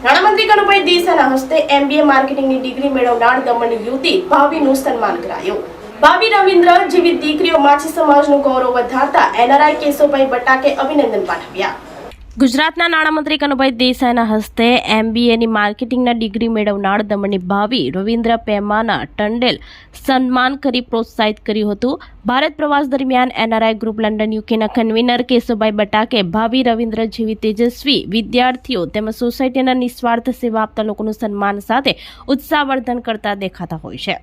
નાણામંત્રી કનુભાઈ દેસાના હસ્તે એમબીએ માર્કેટિંગની ડિગ્રી મેળવનાર દમણની યુવતી ભાવીનું સન્માન કરાયું. ભાવી રવિન્દ્ર જેવી દીકરીઓ માછી સમાજનું ગૌરવ વધારતા એનઆરઆઈ કેશુભાઈ બટાકે અભિનંદન પાઠવ્યા. ગુજરાતના નાણામંત્રી કનુભાઈ દેસાઈના હસ્તે એમબીએની માર્કેટિંગના ડિગ્રી મેળવનાર દમણની ભાવિ રવિન્દ્ર પેમાના ટંડેલ સન્માન કરી પ્રોત્સાહિત કર્યું હતું. ભારત પ્રવાસ દરમિયાન એનઆરઆઈ ગ્રુપ લંડન યુકેના કન્વીનર કેશુભાઈ બટાકે ભાવિ રવિન્દ્ર જેવી તેજસ્વી વિદ્યાર્થીઓ તેમજ સોસાયટીના નિસ્વાર્થ સેવા આપતા લોકોનું સન્માન સાથે ઉત્સાહવર્ધન કરતા દેખાતા હોય છે.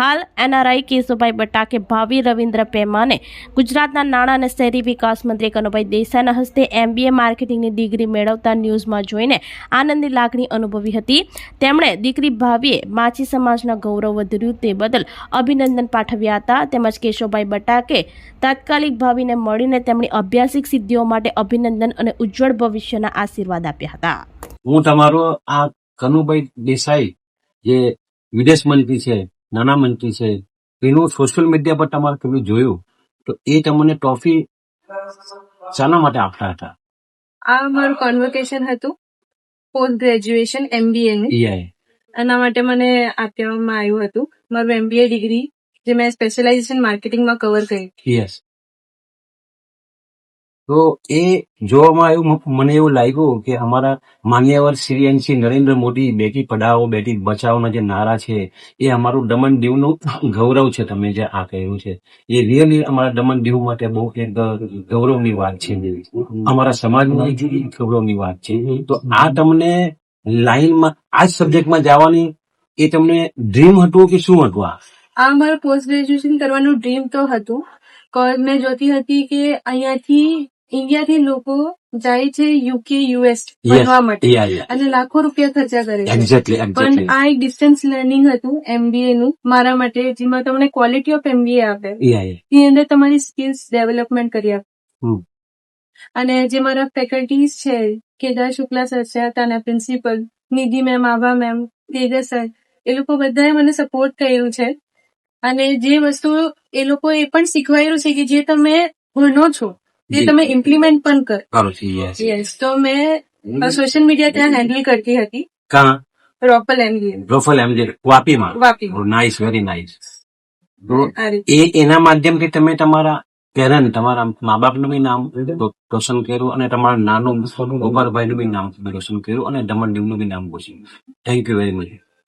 હાલ એનઆરઆઈ કેશુભાઈ બટાકે ભાવિ રવિન્દ્ર પેમાને ગુજરાતના નાણાં અને શહેરી વિકાસ મંત્રી કનુભાઈ દેસાઈના હસ્તે એમબીએ માર્કેટિંગની ડિગ્રી મેળવતા ન્યૂઝમાં જોઈને આનંદની લાગણી અનુભવી હતી. તેમણે દીકરી ભાવીએ માછી સમાજના ગૌરવ વધર્યું તે બદલ અભિનંદન પાઠવ્યા હતા. તેમજ કેશવભાઈ બટાકે તાત્કાલિક ભાવીને મળીને તેમની અભ્યાસિક સિદ્ધિઓ માટે અભિનંદન અને ઉજ્જવળ ભવિષ્યના આશીર્વાદ આપ્યા હતા. હું તમારો આ કનુભાઈ દેસાઈ, જે વિદેશ મંત્રી છે નાના મંત્રી છે, એનું સોશિયલ મીડિયા પર તમારે પેલું જોયું, તો એ તમને ટ્રોફી શાના માટે આપતા હતા? આ મારું કોન્વોકેશન હતું પોસ્ટ ગ્રેજ્યુએશન એમબીએ નું. એના માટે મને આપવામાં આવ્યું હતું. મારું એમબીએ ડિગ્રી જે મેં સ્પેશિયલાઇઝેશન માર્કેટિંગમાં કવર કરી યસ તો એ જોવામાં એવું મને એવું લાગ્યું કે અમારા માન્યવર શ્રી એન શ્રી નરેન્દ્ર મોદી, બેટી પઢાઓ, બેટી બચાવોના જે નારા છે, એ અમારું દમણ દીવનું ગૌરવ છે, તમે જે આ કહ્યું છે. એ રિયલી અમારા દમણ દીવ માટે બહુ એક ગૌરવની વાત છે. અમારા સમાજની ગૌરવની વાત છે. તો આ તમને લાઈનમાં, આ જ સબ્જેક્ટમાં જવાની એ તમને ડ્રીમ હતું કે શું હતું આ? આ મારું પોસ્ટ ગ્રેજ્યુએશન કરવાનું ડ્રીમ તો હતું. મેં જોતી હતી કે અહીંયાથી ઇન્ડિયાથી લોકો જાય છે યુકે યુએસ ભણવા માટે. અને લાખો રૂપિયા ખર્ચા કરે છે. પણ આ એક ડિસ્ટન્સ લર્નિંગ હતું એમબીએ નું મારા માટે જેમાં તમને ક્વોલિટી ઓફ એમબીએ આપે. એની અંદર તમારી સ્કિલ્સ ડેવલપમેન્ટ કરી આપે. અને જે મારા ફેકલ્ટીઝ છે કેદાર શુક્લા સર છે ત્યાંના principal Nidhi ma'am Abha ma'am Tejas sir એ લોકો બધાએ મને સપોર્ટ કર્યું છે. અને જે વસ્તુ એ લોકો એ પણ શીખવાડ્યું છે કે જે તમે ભણો છો જી. તમે ઇમ્પ્લિમેન્ટ પણ કરો યસ તો મેં સોશિયલ મીડિયા ત્યાં હેન્ડલ કરતી હતી રોફલ એમજી રોફલ એમજી વાપીમાં વાપી નાઇસ વેરી નાઇસ એ એના માધ્યમથી તમે તમારા પેરેન્ટ તમારા મા બાપનું બી નામ રોશન કર્યું અને તમારા નાનું ગોપાલભાઈનું બી નામ રોશન કર્યું અને દમણ દીવનું બી નામ પૂછ્યું થેન્ક યુ વેરી મચ